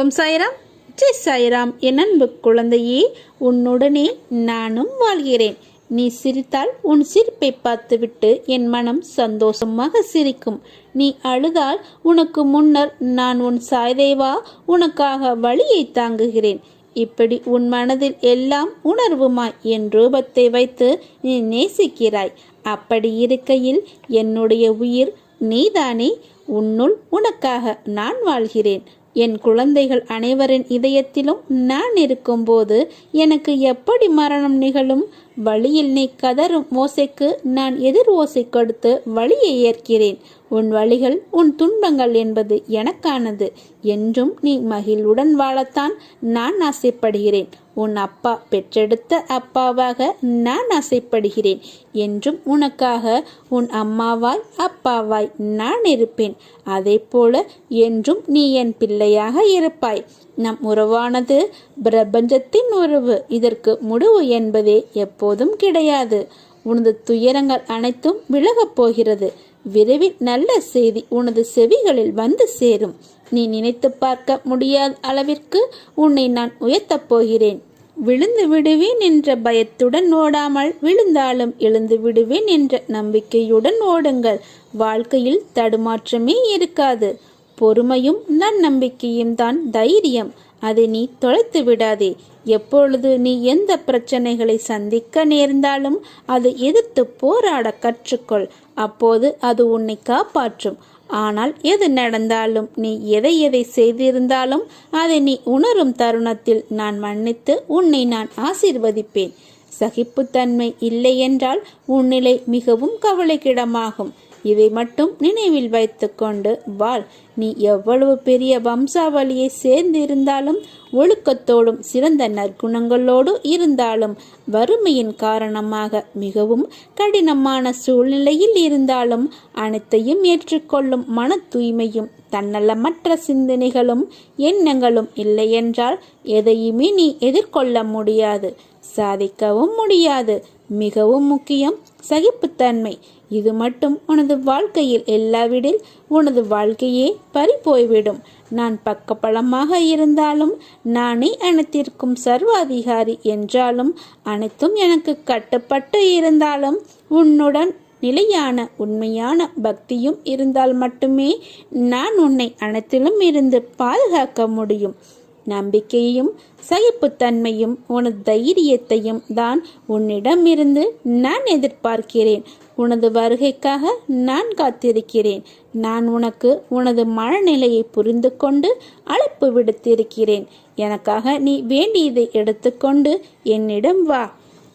ஓம் சாய்ராம். ஜெய் சாய்ராம் என் அன்பு குழந்தையே உன்னுடனே நானும் வாழ்கிறேன். நீ சிரித்தால் உன் சிரிப்பை பார்த்துவிட்டு என் மனம் சந்தோஷமாக சிரிக்கும். நீ அழுதால் உனக்கு முன்னர் நான் உன் சாய்தேவா உனக்காக வழியை தாங்குகிறேன். இப்படி உன் மனதில் எல்லாம் உணர்வுமாய் என் ரூபத்தை வைத்து நீ நேசிக்கிறாய். அப்படி இருக்கையில் என்னுடைய உயிர் நீதானே? உன்னுள் உனக்காக நான் வாழ்கிறேன். என் குழந்தைகள் அனைவரின் இதயத்திலும் நான் இருக்கும்போது எனக்கு எப்படி மரணம் நிகழும்? வழியில் நீ கதறும் ஓசைக்கு நான் எதிர் ஓசை கொடுத்து வழியை ஏற்கிறேன். உன் வழிகள் உன் துன்பங்கள் என்பது எனக்கானது. என்றும் நீ மகிழ்வுடன் வாழத்தான் நான் ஆசைப்படுகிறேன். உன் அப்பா பெற்றெடுத்த அப்பாவாக நான் ஆசைப்படுகிறேன் என்றும் உனக்காக உன் அம்மாவாய் அப்பாவாய் நான் இருப்பேன். அதே போல என்றும் நீ என் பிள்ளையாக இருப்பாய். நம் உறவானது பிரபஞ்சத்தின் உறவு. இதற்கு முடிவு என்பதே எப்போதும் கிடையாது. உனது துயரங்கள் அனைத்தும் விலகப் போகிறது. விரைவில் நல்ல செய்தி உனது செவிகளில் வந்து சேரும். நீ நினைத்து பார்க்க முடியாத அளவிற்கு உன்னை நான் உயர்த்தப் போகிறேன். விழுந்து விடுவேன் என்ற பயத்துடன் ஓடாமல் விழுந்தாலும் எழுந்து விடுவேன் என்ற நம்பிக்கையுடன் ஓடுங்கள். வாழ்க்கையில் தடுமாற்றமே இருக்காது. பொறுமையும் நன்னம்பிக்கையும் தான் தைரியம். அதை நீ தொலைத்து விடாதே. எப்பொழுது நீ எந்த பிரச்சனைகளை சந்திக்க நேர்ந்தாலும் அதை எதிர்த்து போராட கற்றுக்கொள். அப்போது அது உன்னை காப்பாற்றும். ஆனால் எது நடந்தாலும் நீ எதை எதை செய்திருந்தாலும் அதை நீ உணரும் தருணத்தில் நான் மன்னித்து உன்னை நான் ஆசீர்வதிப்பேன். சகிப்புத்தன்மை இல்லையென்றால் உன்னிலை மிகவும் கவலைக்கிடமாகும். இதை மட்டும் நினைவில் வைத்துக்கொண்டு வாழ். நீ எவ்வளவு பெரிய வம்சாவளியை சேர்ந்திருந்தாலும் ஒழுக்கத்தோடும் சிறந்த நற்குணங்களோடு இருந்தாலும் வறுமையின் காரணமாக மிகவும் கடினமான சூழ்நிலையில் இருந்தாலும் அனைத்தையும் ஏற்றுக்கொள்ளும் மன தூய்மையும் தன்னலமற்ற சிந்தனைகளும் எண்ணங்களும் இல்லையென்றால் எதையுமே நீ எதிர்கொள்ள முடியாது. சாதிக்கவும் முடியாது. மிகவும் முக்கியம் சகிப்புத்தன்மை. இது மட்டும் உனது வாழ்க்கையில் எல்லாவிடில் உனது வாழ்க்கையே பறி போய்விடும் நான் பக்கபலமாக இருந்தாலும் நானே அனைத்திற்கும் சர்வாதிகாரி என்றாலும் அனைத்தும் எனக்கு கட்டுப்பட்டு இருந்தாலும் உன்னுடன் நிலையான உண்மையான பக்தியும் இருந்தால் மட்டுமே நான் உன்னை அனைத்திலும் இருந்து பாதுகாக்க முடியும். நம்பிக்கையும் சகிப்புத்தன்மையும் உனது தைரியத்தையும் தான் உன்னிடமிருந்து நான் எதிர்பார்க்கிறேன். உனது வருகைக்காக நான் காத்திருக்கிறேன். நான் உனக்கு உனது மனநிலையை புரிந்து கொண்டு அழைப்பு விடுத்திருக்கிறேன். எனக்காக நீ வேண்டியதை எடுத்துக்கொண்டு என்னிடம் வா.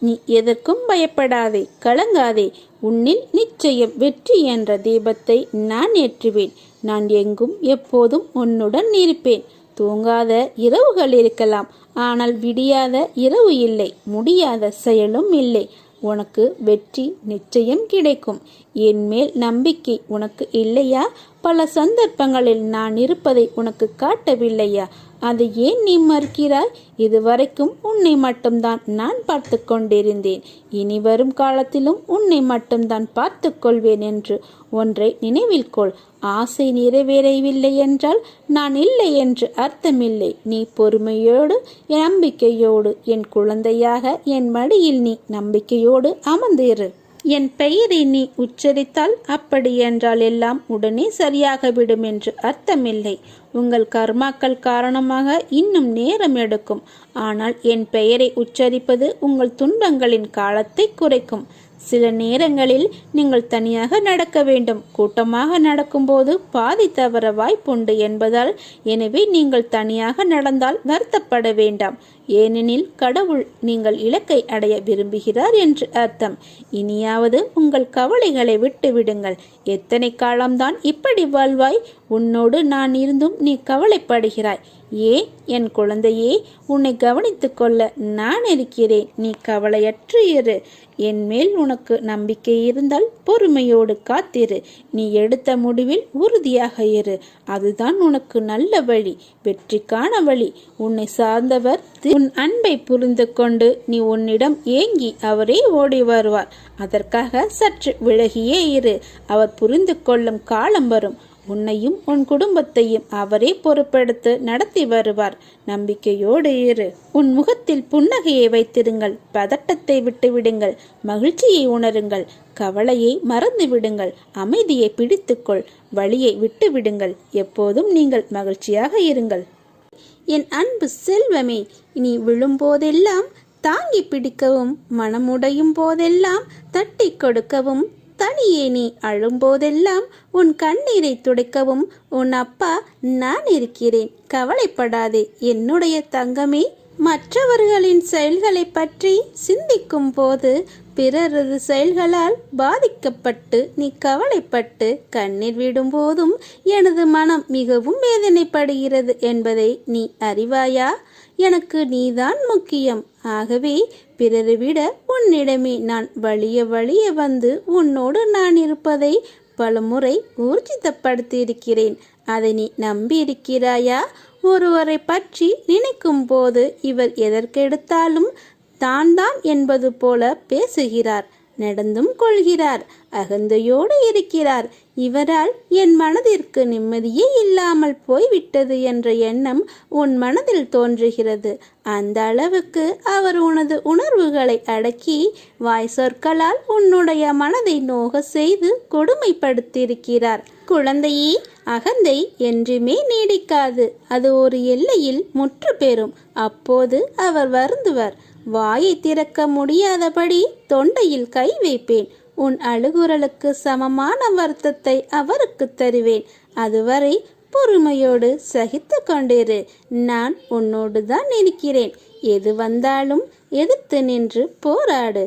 நீ எதற்கும் பயப்படாதே கலங்காதே. உன்னில் நிச்சயம் வெற்றி என்ற தீபத்தை நான் ஏற்றுவேன். நான் எங்கும் எப்போதும் உன்னுடன் இருப்பேன். தூங்காத இரவுகள் இருக்கலாம் ஆனால் விடியாத இரவு இல்லை முடியாத செயலும் இல்லை. உனக்கு வெற்றி நிச்சயம் கிடைக்கும். என் மேல் நம்பிக்கை உனக்கு இல்லையா? பல சந்தர்ப்பங்களில் நான் இருப்பதை உனக்கு காட்டவில்லையா? அதை ஏன் நீ மறுக்கிறாய்? இதுவரைக்கும் உன்னை மட்டும்தான் நான் பார்த்து கொண்டிருந்தேன். இனி வரும் காலத்திலும் உன்னை மட்டும்தான் பார்த்து கொள்வேன் என்று. ஒன்றை நினைவில் கொள். ஆசை நிறைவேறவில்லை என்றால் நான் இல்லை என்று அர்த்தமில்லை. நீ பொறுமையோடு நம்பிக்கையோடு என் குழந்தையாக என் மடியில் நீ நம்பிக்கையோடு அமர்ந்திரு. என் பெயரை நீ உச்சரித்தால் அப்படி என்றால் எல்லாம் உடனே சரியாகவிடும் என்று அர்த்தமில்லை. உங்கள் கர்மாக்கள் காரணமாக இன்னும் நேரம் எடுக்கும். ஆனால் என் பெயரை உச்சரிப்பது உங்கள் துன்பங்களின் காலத்தை குறைக்கும். சில நேரங்களில் நீங்கள் தனியாக நடக்க வேண்டும். கூட்டமாக நடக்கும்போது பாதி தவற வாய்ப்புண்டு என்பதால் எனவே நீங்கள் தனியாக நடந்தால் வருத்தப்பட வேண்டாம். ஏனெனில் கடவுள் நீங்கள் இலக்கை அடைய விரும்புகிறார் என்று அர்த்தம். இனியாவது உங்கள் கவலைகளை விட்டுவிடுங்கள் எத்தனை காலம்தான் இப்படி வாழ்வாய்? உன்னோடு நான் இருந்தும் நீ கவலைப்படுகிறாய். ஏ என் குழந்தையே உன்னை கவனித்துக் கொள்ள நான் இருக்கிறேன். நீ கவலையற்று இரு. என் மேல் உனக்கு நம்பிக்கை இருந்தால் பொறுமையோடு காத்திரு. நீ எடுத்த முடிவில் உறுதியாக இரு. அதுதான் உனக்கு நல்ல வழி வெற்றிக்கான வழி. உன்னை சார்ந்தவர் உன் அன்பை புரிந்து கொண்டு நீ உன்னிடம் ஏங்கி அவரே ஓடி வருவார். அதற்காக சற்று விலகியே இரு. அவர் புரிந்து கொள்ளும் காலம் வரும். உன்னையும் உன் குடும்பத்தையும் அவரே பொறுப்பெடுத்து நடத்தி வருவார். நம்பிக்கையோடு இரு. உன் முகத்தில் புன்னகையை வைத்திருங்கள். பதட்டத்தை விட்டுவிடுங்கள் மகிழ்ச்சியை உணருங்கள். கவலையை மறந்து விடுங்கள். அமைதியை பிடித்துக்கொள். வழியை விட்டுவிடுங்கள் எப்போதும் நீங்கள் மகிழ்ச்சியாக இருங்கள். என் அன்பு செல்வமே நீ விழும்போதெல்லாம் தாங்கி பிடிக்கவும் மனமுடையும் போதெல்லாம் தட்டி கொடுக்கவும் தனியே நீ அழும்போதெல்லாம் உன் கண்ணீரை துடைக்கவும் உன் அப்பா நான் இருக்கிறேன். கவலைப்படாதே என்னுடைய தங்கமே மற்றவர்களின் செயல்களை பற்றி சிந்திக்கும் போது பிறரது செயல்களால் பாதிக்கப்பட்டு நீ கவலைப்பட்டு கண்ணீர் விடும்போதும் எனது மனம் மிகவும் வேதனைப்படுகிறது என்பதை நீ அறிவாயா? எனக்கு நீதான் முக்கியம். ஆகவே பிறரை விட உன்னிடமே நான் வழிய வழிய வந்து உன்னோடு நான் இருப்பதை பலமுறை ஊர்ஜிதப்படுத்தியிருக்கிறேன். அதை நீ நம்பியிருக்கிறாயா? ஒருவரை பற்றி நினைக்கும் போது இவர் எதற்கெடுத்தாலும் தான் தான் என்பது போல பேசுகிறார் நடந்தும் கொள்கிறார் அகந்தையோடு இருக்கிறார். இவரால் என் மனதிற்கு நிம்மதியே இல்லாமல் போய்விட்டது என்ற எண்ணம் உன் மனதில் தோன்றுகிறது. அந்த அளவுக்கு அவர் உனது உணர்வுகளை அடக்கி வாய் சொற்களால் உன்னுடைய மனதை நோக செய்து கொடுமைப்படுத்தியிருக்கிறார். குழந்தையே அகந்தை என்றுமே நீடிக்காது. அது ஒரு எல்லையில் முற்று பெறும். அப்போது அவர் வருந்துவர். வாயை திறக்க முடியாதபடி தொண்டையில் கை வைப்பேன். உன் அழுகுரலுக்கு சமமான வருத்தத்தை அவருக்கு தருவேன். அதுவரை பொறுமையோடு சகித்து கொண்டிரு. நான் உன்னோடு தான் இருக்கிறேன். எது வந்தாலும் எதிர்த்து நின்று போராடு.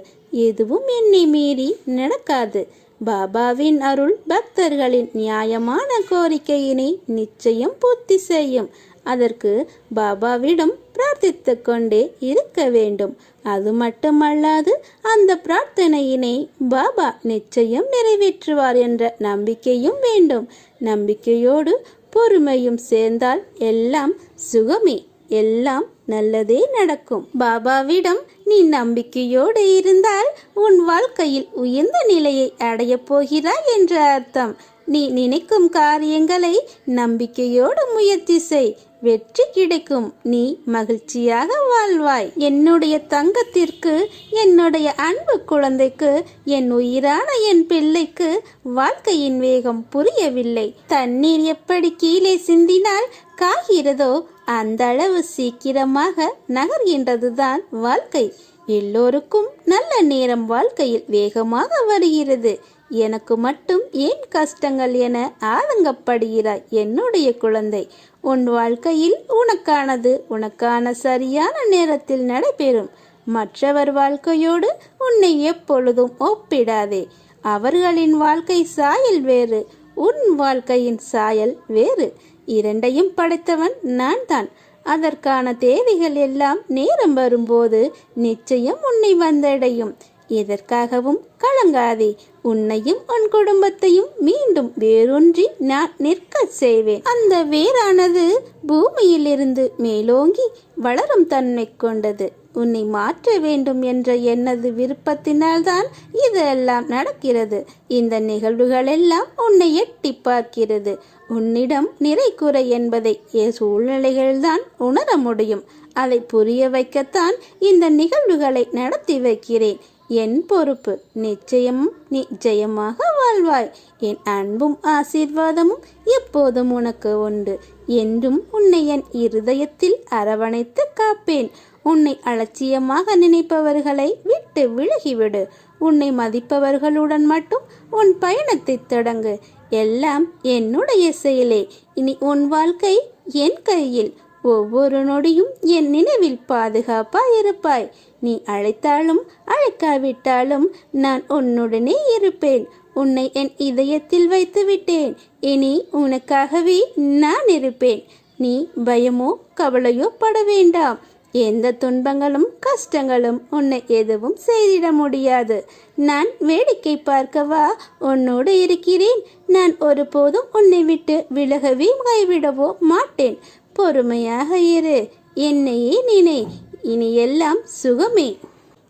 எதுவும் என்னை மீறி நடக்காது. பாபாவின் அருள் பக்தர்களின் நியாயமான கோரிக்கையினை நிச்சயம் பூர்த்தி செய்யும். அதற்கு பாபாவிடம் பிரார்த்தித்து கொண்டே இருக்க வேண்டும். அது மட்டுமல்லாது அந்த பிரார்த்தனையினை பாபா நிச்சயம் நிறைவேற்றுவார் என்ற நம்பிக்கையும் வேண்டும். நம்பிக்கையோடு பொறுமையும் சேர்ந்தால் எல்லாம் சுகமே. எல்லாம் நல்லதே நடக்கும். பாபாவிடம் நீ நம்பிக்கையோடு இருந்தால் உன் வாழ்க்கையில் உயர்ந்த நிலையை அடையப் போகிறாய் என்று அர்த்தம். நீ நினைக்கும் காரியங்களை நம்பிக்கையோடு முயற்சி செய். வெற்றி கிடைக்கும். நீ மகிழ்ச்சியாக வாழ்வாய். என்னுடைய தங்கத்திற்கு என்னுடைய அன்பு குழந்தைக்கு என் உயிரான என் பிள்ளைக்கு வாழ்க்கையின் வேகம் புரியவில்லை. தண்ணீர் எப்படி கீழே சிந்தினால் காகிறதோ அந்த அளவு சீக்கிரமாக நகர்கின்றதுதான் வாழ்க்கை. எல்லோருக்கும் நல்ல நேரம் வாழ்க்கையில் வேகமாக வருகிறது. எனக்கு மட்டும் ஏன் கஷ்டங்கள் என ஆதங்கப்படுகிறாய் என்னுடைய குழந்தை? உன் வாழ்க்கையில் உனக்கானது உனக்கான சரியான நேரத்தில் நடைபெறும். மற்றவர் வாழ்க்கையோடு உன்னை எப்பொழுதும் ஒப்பிடாதே. அவர்களின் வாழ்க்கை சாயல் வேறு உன் வாழ்க்கையின் சாயல் வேறு. இரண்டையும் படைத்தவன் நான் தான் அதற்கான தேவைகள் எல்லாம் நேரம் வரும்போது நிச்சயம் உன்னை வந்தடையும். எதற்காகவும் கலங்காதே. உன்னையும் உன் குடும்பத்தையும் மீண்டும் வேரூன்றி நான் நிற்க செய்வேன். அந்த வேரானது பூமியிலிருந்து மேலோங்கி வளரும் தன்மை கொண்டது. உன்னை மாற்ற வேண்டும் என்ற எனது விருப்பத்தினால்தான் இதெல்லாம் நடக்கிறது. இந்த நிகழ்வுகளெல்லாம் உன்னை எட்டி பார்க்கிறது. உன்னிடம் நிறை குறை என்பதை சூழ்நிலைகள்தான் உணர முடியும். அதை புரிய வைக்கத்தான் இந்த நிகழ்வுகளை நடத்தி வைக்கிறேன். என் பொறுப்பு நிச்சயம் நிச்சயமாக வாழ்வாய். என் அன்பும் ஆசீர்வாதமும் எப்போதும் உனக்கு உண்டு. என்றும் உன்னை என் இருதயத்தில் அரவணைத்து காப்பேன். உன்னை அலட்சியமாக நினைப்பவர்களை விட்டு விலகிவிடு. உன்னை மதிப்பவர்களுடன் மட்டும் உன் பயணத்தை தொடங்கு. எல்லாம் என்னுடைய செயலே. இனி உன் வாழ்க்கை என் கையில். ஒவ்வொரு நொடியும் என் நினைவில் பாதுகாப்பாய் இருப்பாய். நீ அழைத்தாலும் அழைக்காவிட்டாலும் நான் உன்னுடனே இருப்பேன். உன்னை என் இதயத்தில் வைத்து விட்டேன் இனி உனக்காகவே நான் இருப்பேன். நீ பயமோ கவலையோ பட வேண்டாம். எந்த துன்பங்களும் கஷ்டங்களும் உன்னை எதுவும் செய்திட முடியாது. நான் வேடிக்கை பார்க்கவா? உன்னோடு இருக்கிறேன். நான் ஒருபோதும் உன்னை விட்டு விலகவே கைவிடவோ மாட்டேன். பொறுமையாக இரு. என்னையே நினை. இனி எல்லாம் சுகமே.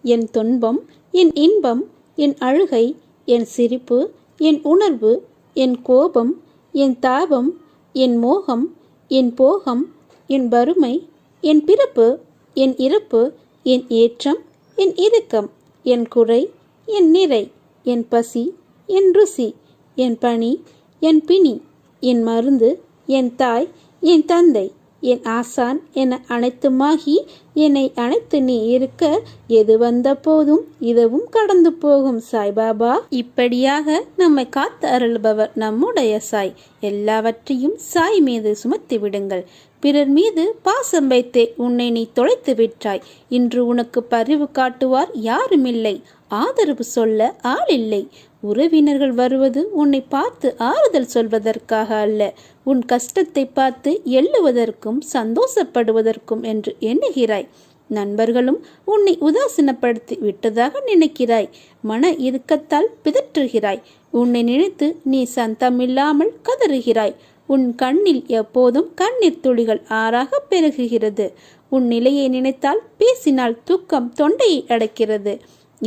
என் துன்பம் என் இன்பம் என் அழுகை என் சிரிப்பு என் உணர்வு என் கோபம் என் தாபம் என் மோகம் என் போகம் என் வறுமை என் பிறப்பு என் இறப்பு என் ஏற்றம் என் இறுக்கம் என் குறை என் நிறை என் பசி என் ருசி என் பணி என் பிணி என் மருந்து என் தாய் என் தந்தை. என் ஆசான் என அனைத்துமாகி என்னை அனைத்து நீ இருக்க எது வந்த போதும் இதுவும் கடந்து போகும் சாய்பாபா. இப்படியாக நம்மை காத்து அருள்பவர் நம்முடைய சாய். எல்லாவற்றையும் சாய் மீது சுமத்தி விடுங்கள். பிறர் மீது பாசம் வைத்தே உன்னை நீ தொலைத்து விட்டாய். இன்று உனக்கு பரிவு காட்டுவார் யாருமில்லை. ஆதரவு சொல்ல ஆளில்லை. உறவினர்கள் வருவது உன்னை பார்த்து ஆறுதல் சொல்வதற்காக அல்ல. உன் கஷ்டத்தை பார்த்து எள்ளுவதற்கும் சந்தோஷப்படுவதற்கும் என்று எண்ணுகிறாய். நண்பர்களும் உன்னை உதாசீனப்படுத்தி விட்டதாக நினைக்கிறாய். மன இறுக்கத்தால் பிதற்றுகிறாய். உன்னை நினைத்து நீ சந்தமில்லாமல் கதறுகிறாய். உன் கண்ணில் எப்போதும் கண்ணீர் துளிகள் ஆறாக பெருகுகிறது. உன் நிலையை நினைத்தால் பேசினால் தூக்கம் தொண்டையை அடைக்கிறது.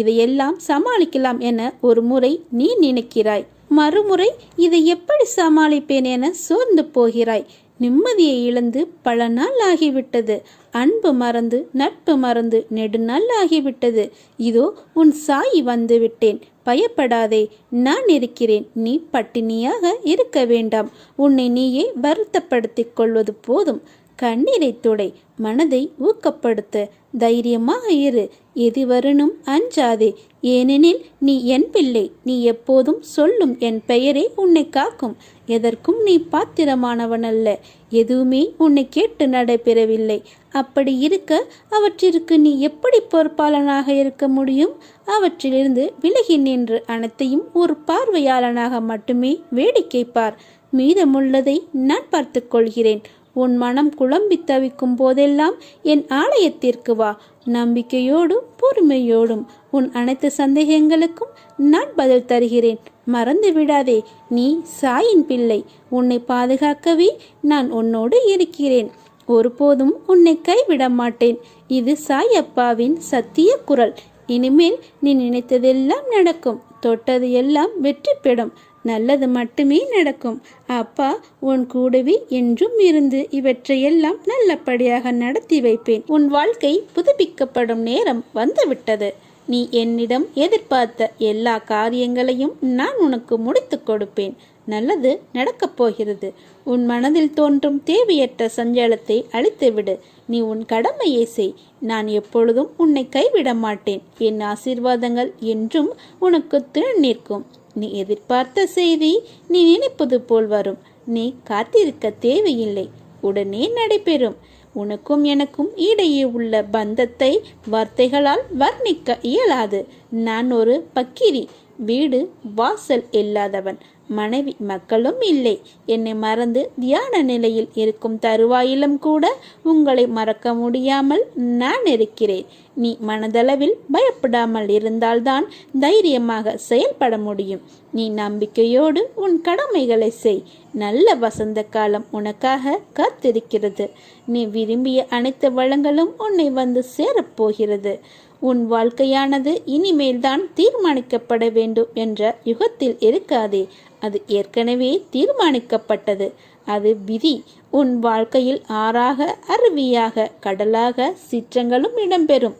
இதையெல்லாம் சமாளிக்கலாம் என ஒரு முறை நீ நினைக்கிறாய். மறுமுறை இதை எப்படி சமாளிப்பேன் என சோர்ந்து போகிறாய். நிம்மதியை இழந்து பல நாள் ஆகிவிட்டது. அன்பு மறந்து நட்பு மறந்து நெடுநாள் ஆகிவிட்டது. இதோ உன் சாய் வந்து விட்டேன் பயப்படாதே நான் இருக்கிறேன். நீ பட்டினியாக இருக்க வேண்டாம். உன்னை நீயே வருத்தப்படுத்திக் கொள்வது போதும். கண்ணீரை துடை மனதை ஊக்கப்படுத்த. தைரியமாக இரு எது வரணும் அஞ்சாதே. ஏனெனில் நீ என் பிள்ளை நீ எப்போதும் சொல்லும் என் பெயரே உன்னை காக்கும். எதற்கும் நீ பாத்திரமானவன் அல்ல எதுவுமே உன்னை கேட்டு நடைபெறவில்லை. அப்படி இருக்க அவற்றிற்கு நீ எப்படி பொறுப்பாளனாக இருக்க முடியும்? அவற்றிலிருந்து விலகி நின்று அனைத்தையும் ஒரு பார்வையாளனாக மட்டுமே வேடிக்கை பார். மீதமுள்ளதை நான் பார்த்துக்கொள்கிறேன் உன் மனம் குழம்பி தவிக்கும் போதெல்லாம் என் ஆலயத்திற்கு வா. நம்பிக்கையோடும் பொறுமையோடும் உன் அனைத்து சந்தேகங்களுக்கும் நான் பதில் தருகிறேன். மறந்து விடாதே நீ சாயின் பிள்ளை. உன்னை பாதுகாக்கவே நான் உன்னோடு இருக்கிறேன். ஒருபோதும் உன்னை கைவிட மாட்டேன். இது சாய் அப்பாவின் சத்திய குரல். இனிமேல் நீ நினைத்ததெல்லாம் நடக்கும். தொட்டது எல்லாம் வெற்றி பெறும். நல்லது மட்டுமே நடக்கும். அப்பா உன் கூடவே என்றும் இருந்து இவற்றையெல்லாம் நல்லபடியாக நடத்தி வைப்பேன். உன் வாழ்க்கை புதுப்பிக்கப்படும் நேரம் வந்துவிட்டது. நீ என்னிடம் எதிர்பார்த்த எல்லா காரியங்களையும் நான் உனக்கு முடித்து கொடுப்பேன். நல்லது நடக்கப் போகிறது. உன் மனதில் தோன்றும் தேவையற்ற சஞ்சலத்தை அழித்துவிடு. நீ உன் கடமையை செய். நான் எப்பொழுதும் உன்னை கைவிட மாட்டேன். என் ஆசீர்வாதங்கள் என்றும் உனக்கு திறன் நிற்கும். நீ எதிர்பார்த்த செய்தி நீ நினைப்பது போல் வரும். நீ காத்திருக்க தேவையில்லை. உடனே நடைபெறும். உனக்கும் எனக்கும் இடையே உள்ள பந்தத்தை வார்த்தைகளால் வர்ணிக்க இயலாது. நான் ஒரு பக்கிரி. வீடு வாசல் இல்லாதவன். மனைவி மக்களும் இல்லை. என்னை மறந்து தியான நிலையில் இருக்கும் தருவாயிலும் கூட உங்களை மறக்க முடியாமல் நான் இருக்கிறேன். நீ மனதளவில் பயப்படாமல் இருந்தால்தான் தைரியமாக செயல்பட முடியும். நீ நம்பிக்கையோடு உன் கடமைகளை செய். நல்ல வசந்த காலம் உனக்காக காத்திருக்கிறது. நீ விரும்பிய அனைத்து வளங்களும் உன்னை வந்து சேரப்போகிறது. உன் வாழ்க்கையானது இனிமேல்தான் தீர்மானிக்கப்பட வேண்டும் என்ற யுகத்தில் இருக்காதே. அது ஏற்கனவே தீர்மானிக்கப்பட்டது. அது விதி. உன் வாழ்க்கையில் ஆறாக அருவியாக கடலாக சிற்றங்களும் இடம்பெறும்.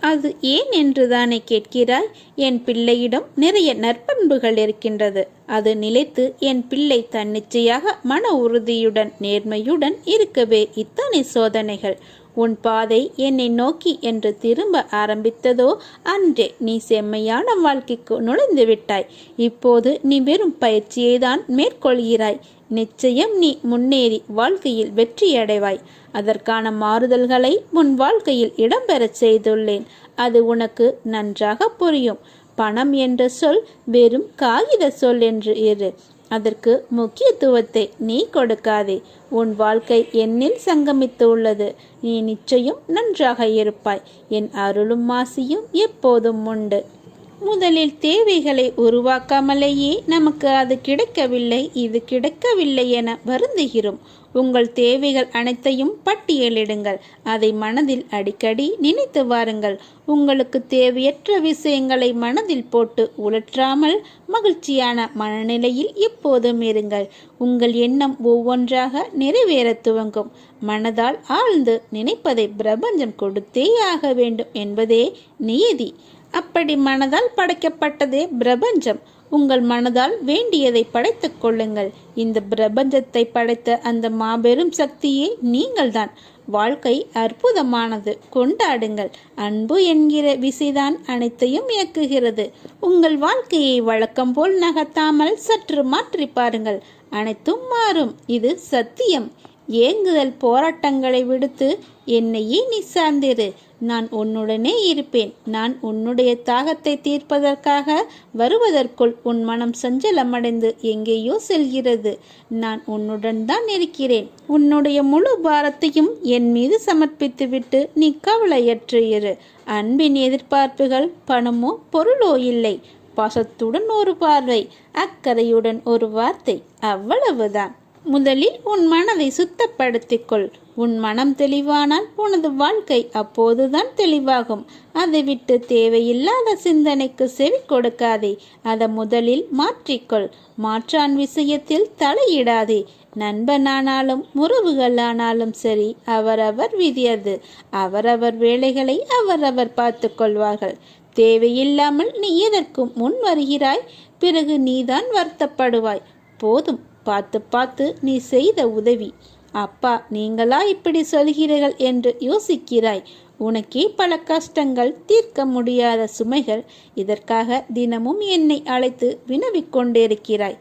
அது ஏன் என்று தானே கேட்கிறாய்? என் பிள்ளையிடம் நிறைய நற்பண்புகள் இருக்கின்றது. அது நிலைத்து என் பிள்ளை தன்னிச்சையாக மன உறுதியுடன் நேர்மையுடன் இருக்கவே இத்தனை சோதனைகள். உன் பாதை என்னை நோக்கி என்று திரும்ப ஆரம்பித்ததோ அன்றே நீ செம்மையான வாழ்க்கைக்கு நுழைந்து விட்டாய். இப்போது நீ வெறும் பயிற்சியை தான் மேற்கொள்கிறாய். நிச்சயம் நீ முன்னேறி வாழ்க்கையில் வெற்றியடைவாய் அதற்கான மாறுதல்களை உன் வாழ்க்கையில் இடம்பெறச் செய்துள்ளேன். அது உனக்கு நன்றாக புரியும். பணம் என்ற சொல் வெறும் காகித சொல் என்று இரு. அதற்கு முக்கியத்துவத்தை நீ கொடுக்காதே. உன் வாழ்க்கை என்னில் சங்கமித்து உள்ளது நீ நிச்சயம் நன்றாக இருப்பாய். என் அருளும் மாசியும் எப்போதும் உண்டு. முதலில் தேவைகளை உருவாக்காமலேயே நமக்கு அது கிடைக்கவில்லை இது கிடைக்கவில்லை என வருந்துகிறோம். உங்கள் தேவைகள் அனைத்தையும் பட்டியலிடுங்கள். அதை மனதில் அடிக்கடி நினைத்து வாருங்கள். உங்களுக்கு தேவையற்ற விஷயங்களை மனதில் போட்டு உழற்றாமல் மகிழ்ச்சியான மனநிலையில் எப்போதும் இருங்கள். உங்கள் எண்ணம் ஒவ்வொன்றாக நிறைவேற துவங்கும். மனதால் ஆழ்ந்து நினைப்பதை பிரபஞ்சம் கொடுத்தே ஆக வேண்டும் என்பதே நியதி. அப்படி மனதால் படைக்கப்பட்டதே பிரபஞ்சம். உங்கள் மனதால் வேண்டியதை படைத்துக் கொள்ளுங்கள். இந்த பிரபஞ்சத்தை படைத்த அந்த மாபெரும் சக்தியே நீங்கள்தான். வாழ்க்கை அற்புதமானது. கொண்டாடுங்கள். அன்பு என்கிற விசைதான் அனைத்தையும் இயக்குகிறது. உங்கள் வாழ்க்கையை வழக்கம் போல் நகர்த்தாமல் சற்று மாற்றி பாருங்கள். அனைத்தும் மாறும். இது சத்தியம். ஏங்குதல் போராட்டங்களை விடுத்து என்னையே நீ சார்ந்திரு? நான் உன்னுடனே இருப்பேன். நான் உன்னுடைய தாகத்தை தீர்ப்பதற்காக வருவதற்குள் உன் மனம் சஞ்சலமடைந்து எங்கேயோ செல்கிறது. நான் உன்னுடன் தான் இருக்கிறேன். உன்னுடைய முழு பாரத்தையும் என் மீது சமர்ப்பித்துவிட்டு நீ கவலையற்று இரு. அன்பின் எதிர்பார்ப்புகள் பணமோ பொருளோ இல்லை. பாசத்துடன் ஒரு பார்வை அக்கறையுடன் ஒரு வார்த்தை அவ்வளவுதான். முதலில் உன் மனதை சுத்தப்படுத்திக்கொள். உன் மனம் தெளிவானால் உனது வாழ்க்கை அப்போதுதான் தெளிவாகும். அதை விட்டு தேவையில்லாத சிந்தனைக்கு செவி கொடுக்காதே. அதை முதலில் மாற்றிக்கொள். மாற்றான் விஷயத்தில் தலையிடாதே. நண்பனானாலும் உறவுகளானாலும் சரி அவரவர் விதியது. அவரவர் வேலைகளை அவரவர் பார்த்து கொள்வார்கள். தேவையில்லாமல் நீ எதற்கும் முன் வருகிறாய்? பிறகு நீதான் வருத்தப்படுவாய். போதும். பார்த்து பார்த்து நீ செய்த உதவி. அப்பா நீங்களா இப்படி சொல்கிறீர்கள் என்று யோசிக்கிறாய். உனக்கே பல கஷ்டங்கள் தீர்க்க முடியாத சுமைகள் இதற்காக தினமும் என்னை அழைத்து வினவிக் கொண்டிருக்கிறாய்.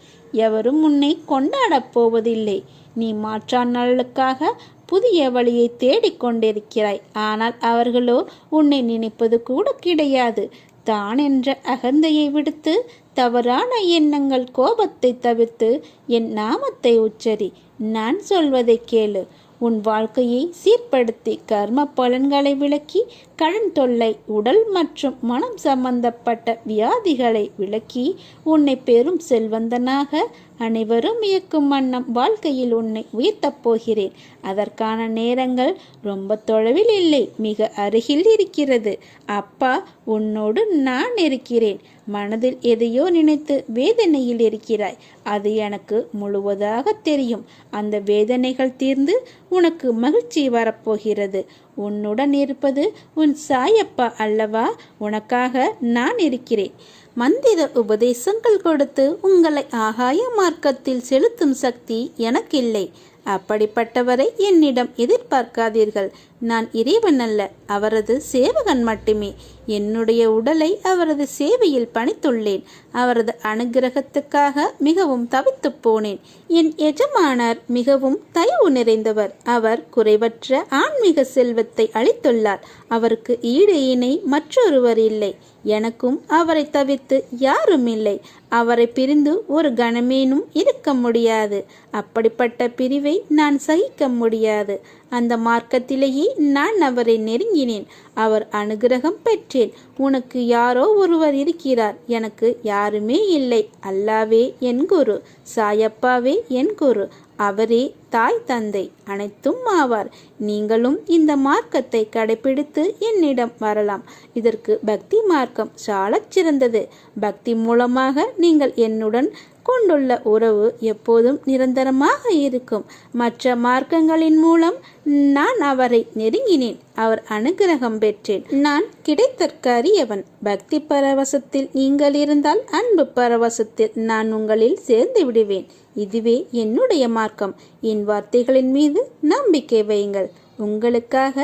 எவரும் உன்னை கொண்டாடப் போவதில்லை. நீ மாற்றான் நாளுக்காக புதிய வழியை தேடிக்கொண்டிருக்கிறாய் ஆனால் அவர்களோ உன்னை நினைப்பது கூட கிடையாது. தான் என்ற அகந்தையை விடுத்து தவறான எண்ணங்கள் கோபத்தை தவிர்த்து என் நாமத்தை உச்சரி. நான் சொல்வதை கேளு. உன் வாழ்க்கையை சீர்படுத்தி கர்ம பலன்களை விளக்கி கடன் தொல்லை உடல் மற்றும் மனம் சம்பந்தப்பட்ட வியாதிகளை விளக்கி உன்னை பெரும் செல்வந்தனாக அனைவரும் இயக்கும் வண்ணம் வாழ்க்கையில் உன்னை உயர்த்தப் போகிறேன். அதற்கான நேரங்கள் ரொம்ப தொலைவில் இல்லை மிக அருகில் இருக்கிறது. அப்பா உன்னோடு நான் இருக்கிறேன். மனதில் எதையோ நினைத்து வேதனையில் இருக்கிறாய். அது எனக்கு முழுவதாக தெரியும். அந்த வேதனைகள் தீர்ந்து உனக்கு மகிழ்ச்சி வரப்போகிறது. உன்னுடன் இருப்பது உன் சாயப்பா அல்லவா? உனக்காக நான் இருக்கிறேன். மந்திர உபதேசங்கள் கொடுத்து உங்களை ஆகாய மார்க்கத்தில் செலுத்தும் சக்தி எனக்கில்லை. அப்படிப்பட்டவரை என்னிடம் எதிர்பார்க்காதீர்கள். நான் இறைவன் அல்ல அவரது சேவகன் மட்டுமே. என்னுடைய உடலை அவரது சேவையில் பணித்துள்ளேன். அவரது அனுகிரகத்துக்காக மிகவும் தவித்து போனேன். என் எஜமானர் மிகவும் தயவு நிறைந்தவர். அவர் குறைவற்ற ஆன்மீக செல்வத்தை அளித்துள்ளார். அவருக்கு ஈடு இணை மற்றொருவர் இல்லை. எனக்கும் அவரை தவிர்த்து யாரும் இல்லை. அவரை பிரிந்து ஒரு கணமேனும் இருக்க முடியாது. அப்படிப்பட்ட பிரிவை நான் சகிக்க முடியாது. அந்த மார்க்கத்திலேயே நான் அவரை நெருங்கினேன். அவர் அனுகிரகம் பெற்றேன். உனக்கு யாரோ ஒருவர் இருக்கிறார். எனக்கு யாருமே இல்லை. அல்லாவே என் குரு. சாயப்பாவே என் குரு. அவரே தாய் தந்தை அனைத்தும் ஆவார். நீங்களும் இந்த மார்க்கத்தை கடைபிடித்து என்னிடம் வரலாம். இதற்கு பக்தி மார்க்கம் சாலச் சிறந்தது. பக்தி மூலமாக நீங்கள் என்னுடன் கொண்டுள்ள உறவு எப்போதும் நிரந்தரமாக இருக்கும். மற்ற மார்க்கங்களின் மூலம் நான் அவரை நெருங்கினேன். அவர் அனுகிரகம் பெற்றேன். நான் கிடைத்தற்கரியவன். பக்தி பரவசத்தில் நீங்கள் இருந்தால் அன்பு பரவசத்தில் நான் உங்களில் சேர்ந்து விடுவேன். இதுவே என்னுடைய மார்க்கம். என் வார்த்தைகளின் மீது நம்பிக்கை வையுங்கள். உங்களுக்காக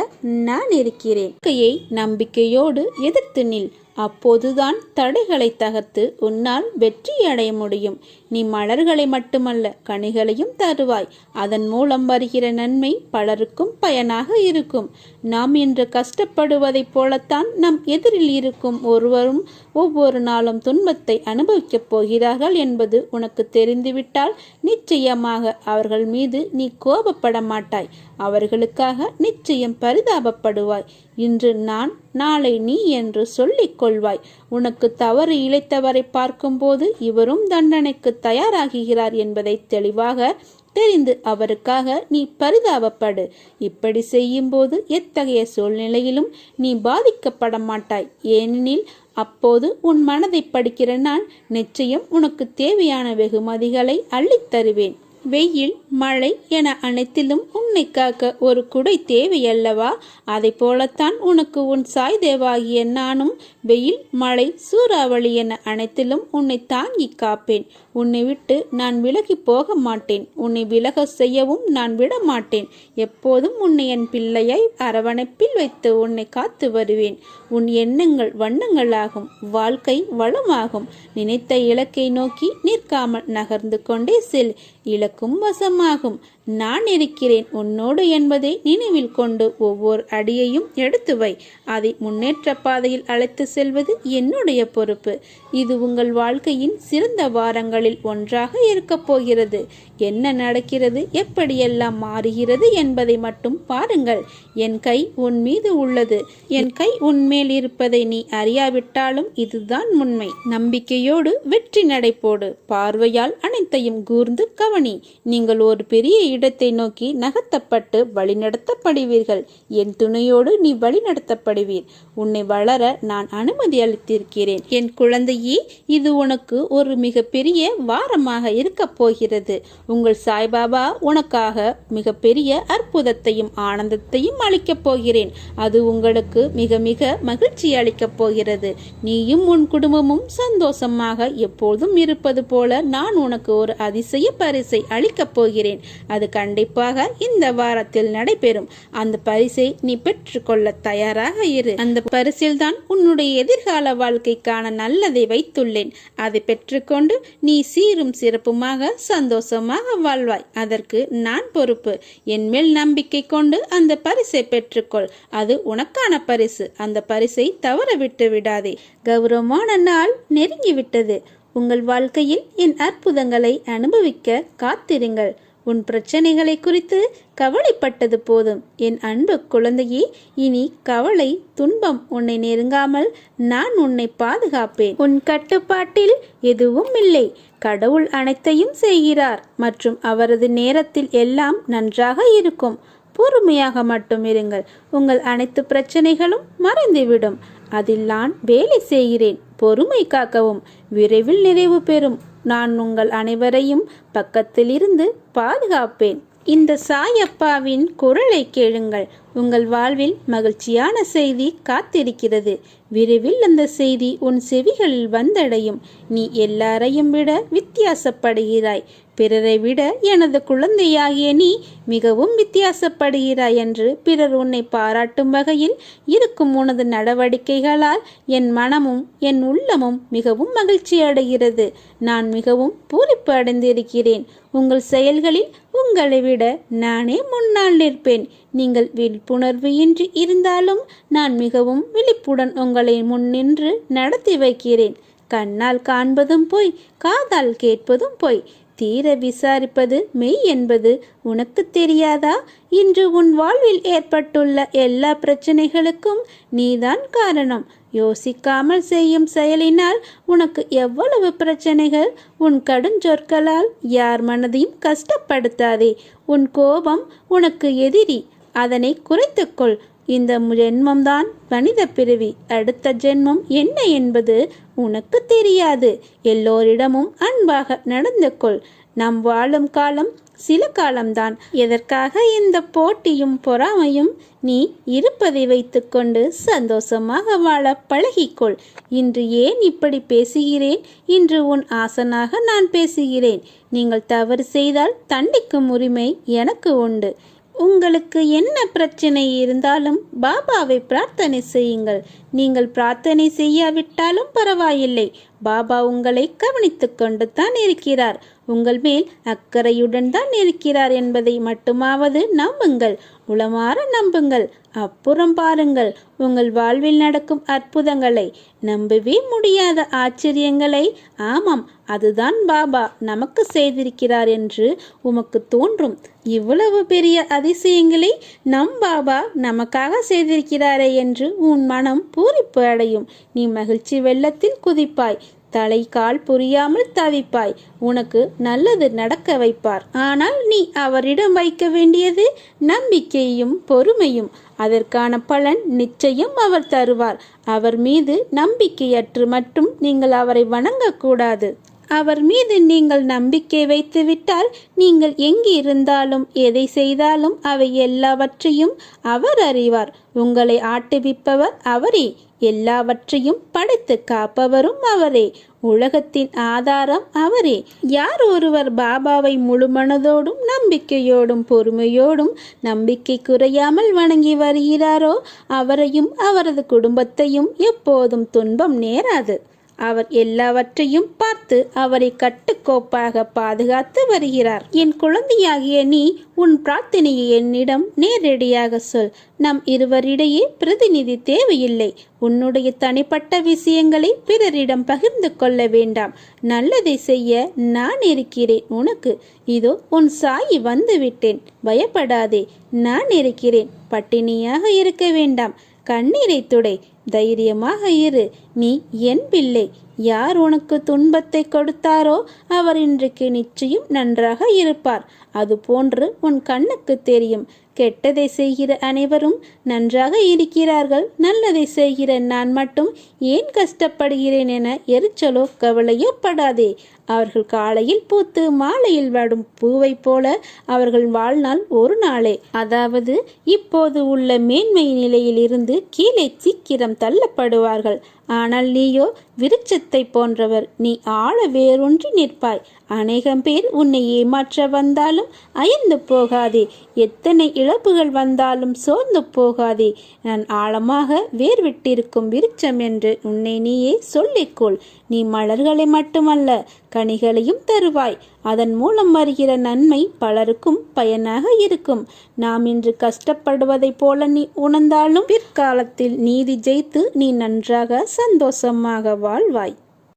நான் இருக்கிறேன். நம்பிக்கையோடு எதிர்த்து நில். அப்போதுதான் தடைகளை தகர்த்து உன்னால் வெற்றி அடைய முடியும். நீ மலர்களை மட்டுமல்ல கனிகளையும் தருவாய். அதன் மூலம் வருகிற நன்மை பலருக்கும் பயனாக இருக்கும். நாம் இன்று கஷ்டப்படுவதைப் போலத்தான் நம் எதிரில் இருக்கும் ஒருவரும் ஒவ்வொரு நாளும் துன்பத்தை அனுபவிக்கப் போகிறார்கள் என்பது உனக்கு தெரிந்துவிட்டால் நிச்சயமாக அவர்கள் மீது நீ கோபப்பட மாட்டாய். அவர்களுக்காக நிச்சயம் பரிதாபப்படுவாய். இன்று நான் நாளை நீ என்று சொல்லிக் கொள்வாய். உனக்கு தவறு இழைத்தவரை பார்க்கும்போது இவரும் தண்டனைக்கு தயாராகிறார் என்பதை தெளிவாக தெரிந்து அவருக்காக நீ பரிதாபப்படு. இப்படி செய்யும்போது எத்தகைய சூழ்நிலையிலும் நீ பாதிக்கப்பட மாட்டாய். ஏனெனில் அப்போது உன் மனதை படிக்கிற நான் நிச்சயம் உனக்கு தேவையான வெகுமதிகளை அள்ளித் தருவேன். வெயில் மழை என அனைத்திலும் உன்னை காக்க ஒரு குடை தேவையல்லவா? அதை போலத்தான் உனக்கு உன் சாய் தேவாகிய நானும் வெயில் மழை சூறாவளி என அனைத்திலும் உன்னை தாங்கி காப்பேன். உன்னை விட்டு நான் விலகி போக மாட்டேன். உன்னை விலக செய்யவும் நான் விட மாட்டேன். எப்போதும் உன்னை என் பிள்ளையை அரவணைப்பில் வைத்து உன்னை காத்து வருவேன். உன் எண்ணங்கள் வண்ணங்களாகும் வாழ்க்கை வளமாகும். நினைத்த இலக்கை நோக்கி நிற்காமல் நகர்ந்து கொண்டே செல். இலக்கும் வசமாகும். நான் இருக்கிறேன் உன்னோடு என்பதை நினைவில் கொண்டு ஒவ்வொரு அடியையும் எடுத்து வை. அதை முன்னேற்ற பாதையில் அழைத்து செல்வது என்னுடைய பொறுப்பு. இது உங்கள் வாழ்க்கையின் சிறந்த வாரங்களில் ஒன்றாக இருக்கப் போகிறது. என்ன நடக்கிறது எப்படியெல்லாம் மாறுகிறது என்பதை மட்டும் பாருங்கள். என் கை உன் மீது உள்ளது. என் கை உன்மேல் இருப்பதை நீ அறியாவிட்டாலும் இதுதான் உண்மை. நம்பிக்கையோடு வெற்றி நடைபோடு பார்வையால் அனைத்தையும் கூர்ந்து கவனி. நீங்கள் ஒரு பெரிய இடத்தை நோக்கி நகர்த்தப்பட்டு வழிநடத்தப்படுவீர்கள். என் துணையோடு நீ வழிநடத்தப்படுவீர். உன்னை வளர நான் அனுமதி அளித்திருக்கிறேன். என் குழந்தையே இது உனக்கு ஒரு மிகப்பெரிய வாரமாக இருக்கப் போகிறது. உங்கள் சாய்பாபா உனக்காக மிகப்பெரிய அற்புதத்தையும் ஆனந்தத்தையும் அளிக்கப் போகிறேன். அது உங்களுக்கு மிக மிக மகிழ்ச்சி அளிக்கப் போகிறது. நீயும் உன் குடும்பமும் சந்தோஷமாக எப்போதும் இருப்பது போல நான் உனக்கு ஒரு அதிசய பரிசை அளிக்கப் போகிறேன். அது கண்டிப்பாக இந்த வாரத்தில் நடைபெறும். அந்த பரிசை நீ பெற்றுக்கொள்ள தயாராக இரு. அந்த பரிசில் தான் உன்னுடைய எதிர்கால வாழ்க்கைக்கான நல்லதை வைத்துள்ளேன். அதை பெற்றுக்கொண்டு நீ சீரும் சிறப்புமாக சந்தோஷமாக வாழ்வாய். அதற்கு நான் பொறுப்பு. என் மேல் நம்பிக்கை கொண்டு அந்த பரிசை பெற்றுக்கொள். அது உனக்கான பரிசு. அந்த பரிசை தவற விட்டு விடாதே. கௌரவமான நாள் நெருங்கிவிட்டது. உங்கள் வாழ்க்கையில் என் அற்புதங்களை அனுபவிக்க காத்திருங்கள். உன் பிரச்சனைகளை குறித்து கவலைப்பட்டது போதும். என் அன்பு குழந்தையே இனி கவலை துன்பம் உன்னை நெருங்காமல் நான் உன்னை பாதுகாப்பேன். உன் கட்டுப்பாட்டில் எதுவும் இல்லை. கடவுள் அனைத்தையும் செய்கிறார் மற்றும் அவரது நேரத்தில் எல்லாம் நன்றாக இருக்கும். பொறுமையாக மட்டும் இருங்கள். உங்கள் அனைத்து பிரச்சனைகளும் மறைந்துவிடும். அதில் நான் வேலை செய்கிறேன். பொறுமை காக்கவும். விரைவில் நிறைவு பெறும். நான் உங்கள் அனைவரையும் பக்கத்திலிருந்து பாதுகாப்பேன். இந்த சாயப்பாவின் குரலை கேளுங்கள். உங்கள் வாழ்வில் மகிழ்ச்சியான செய்தி காத்திருக்கிறது. விரைவில் அந்த செய்தி உன் செவிகளில் வந்தடையும். நீ எல்லாரையும் விட வித்தியாசப்படுகிறாய். பிறரை விட எனது குழந்தையாகிய நீ மிகவும் வித்தியாசப்படுகிறாய் என்று பிறர் உன்னை பாராட்டும் வகையில் இருக்கும் உனது நடவடிக்கைகளால் என் மனமும் என் உள்ளமும் மிகவும் மகிழ்ச்சி அடைகிறது. நான் மிகவும் பூரிப்பு அடைந்திருக்கிறேன். உங்கள் செயல்களில் உங்களை விட நானே முன்னால் நிற்பேன். நீங்கள் விழிப்புணர்வு இன்றி இருந்தாலும் நான் மிகவும் விழிப்புடன் உங்களை முன்னின்று நடத்தி வைக்கிறேன். கண்ணால் காண்பதும் போய் காதால் கேட்பதும் போய் தீர விசாரிப்பது மெய் என்பது உனக்கு தெரியாதா? இன்று உன் வாழ்வில் ஏற்பட்டுள்ள எல்லா பிரச்சனைகளுக்கும் நீதான் காரணம். யோசிக்காமல் செய்யும் செயலினால் உனக்கு எவ்வளவு பிரச்சனைகள்? உன் கடுஞ்சொற்களால் யார் மனதையும் கஷ்டப்படுத்தாதே. உன் கோபம் உனக்கு எதிரி. அதனை குறைத்துக்கொள். இந்த ஜென்மம்தான் மனித பிறவி. அடுத்த ஜென்மம் என்ன என்பது உனக்கு தெரியாது. எல்லோரிடமும் அன்பாக நடந்து கொள். நாம் வாழும் காலம் சில காலம்தான். எதற்காக இந்த போட்டியும் பொறாமையும் நீ இருப்பதை வைத்துக்கொண்டு சந்தோஷமாக வாழ பழகிக்கொள். இன்று ஏன் இப்படி பேசுகிறேன்? இன்று உன் ஆசனாக நான் பேசுகிறேன். நீங்கள் தவறு செய்தால் தண்டிக்கும் உரிமை எனக்கு உண்டு. உங்களுக்கு என்ன பிரச்சனை இருந்தாலும் பாபாவை பிரார்த்தனை செய்யுங்கள். நீங்கள் பிரார்த்தனை செய்யாவிட்டாலும் பரவாயில்லை. பாபா உங்களை கவனித்துக் கொண்டு தான் இருக்கிறார். உங்கள் மேல் அக்கறையுடன் தான் இருக்கிறார் என்பதை மட்டுமாவது நம்புங்கள். உளமாற நம்புங்கள். அப்புறம் பாருங்கள் உங்கள் வாழ்வில் நடக்கும் அற்புதங்களை. நம்பவே முடியாத ஆச்சரியங்களை. ஆமாம் அதுதான் பாபா நமக்கு செய்திருக்கிறார் என்று உமக்கு தோன்றும். இவ்வளவு பெரிய அதிசயங்களை நம் பாபா நமக்காக செய்திருக்கிறாரே என்று உன் மனம் பூரிப்பு அடையும். நீ மகிழ்ச்சி வெள்ளத்தில் குதிப்பாய். தலை கால் புரியாமல் தவிப்பாய். உனக்கு நல்லது நடக்க வைப்பார். ஆனால் நீ அவரிடம் வைக்க வேண்டியது நம்பிக்கையும் பொறுமையும். அதற்கான பலன் நிச்சயம் அவர் தருவார். அவர் மீது நம்பிக்கையற்று மட்டும் நீங்கள் அவரை வணங்கக்கூடாது. அவர் மீது நீங்கள் நம்பிக்கை வைத்துவிட்டால் நீங்கள் எங்கு இருந்தாலும் எதை செய்தாலும் அவை எல்லாவற்றையும் அவர் அறிவார். உங்களை ஆட்டுவிப்பவர் அவரே. எல்லாவற்றையும் படைத்து காப்பவரும் அவரே. உலகத்தின் ஆதாரம் அவரே. யார் ஒருவர் பாபாவை முழுமனதோடும் நம்பிக்கையோடும் பொறுமையோடும் நம்பிக்கை குறையாமல் வணங்கி வருகிறாரோ அவரையும் அவரது குடும்பத்தையும் எப்போதும் துன்பம் நேராது. அவர் எல்லாவற்றையும் பார்த்து அவரை கட்டுக்கோப்பாக பாதுகாத்து வருகிறார். என் குழந்தையாகிய நீ உன் பிரார்த்தனையை என்னிடம் நேரடியாக சொல். நம் இருவரிடையே பிரதிநிதி தேவையில்லை. உன்னுடைய தனிப்பட்ட விஷயங்களை பிறரிடம் பகிர்ந்து கொள்ள வேண்டாம். நல்லதை செய்ய நான் இருக்கிறேன் உனக்கு. இதோ உன் சாயி வந்துவிட்டேன். பயப்படாதே. நான் இருக்கிறேன். பட்டினியாக இருக்க வேண்டாம். கண்ணீரை துடை. தைரியமாக இரு. நீ என் பிள்ளை. யார் உனக்கு துன்பத்தை கொடுத்தாரோ அவர் இன்றைக்கு நிச்சயம் நன்றாக இருப்பார். அது போன்று உன் கண்ணுக்கு தெரியும். கெட்டதை செய்கிற அனைவரும் நன்றாக இருக்கிறார்கள். நல்லதை செய்கிற நான் மட்டும் ஏன் கஷ்டப்படுகிறேன் என எரிச்சலோ கவலையோ படாதே. அவர்கள் காலையில் பூத்து மாலையில் வாடும் பூவைப் போல அவர்கள் வாழ்நாள் ஒரு நாளே. அதாவது இப்போது உள்ள மேன்மை நிலையில் இருந்து கீழே சீக்கிரம் தள்ளப்படுவார்கள். ஆனால் நீயோ விருட்சத்தை போன்றவர் நீ ஆழ வேரூன்றி நிற்பாய். அநேகம் பேர் உன்னை ஏமாற்ற வந்தாலும் அயர்ந்து போகாதே. எத்தனை இழப்புகள் வந்தாலும் சோர்ந்து போகாதே. நான் ஆழமாக வேர் விட்டிருக்கும் விருட்சம் என்று உன்னை நீயே சொல்லிக்கொள் நீ மலர்களை மட்டுமல்ல கனிகளையும் தருவாய். அதன் மூலம் வருகிற நன்மை பலருக்கும் பயனாக இருக்கும். நாம் இன்று கஷ்டப்படுவதைப் போல நீ உணர்ந்தாலும் பிற்காலத்தில் நீதி ஜெயித்து நீ நன்றாக சந்தோஷமாக வாழ்வாய்.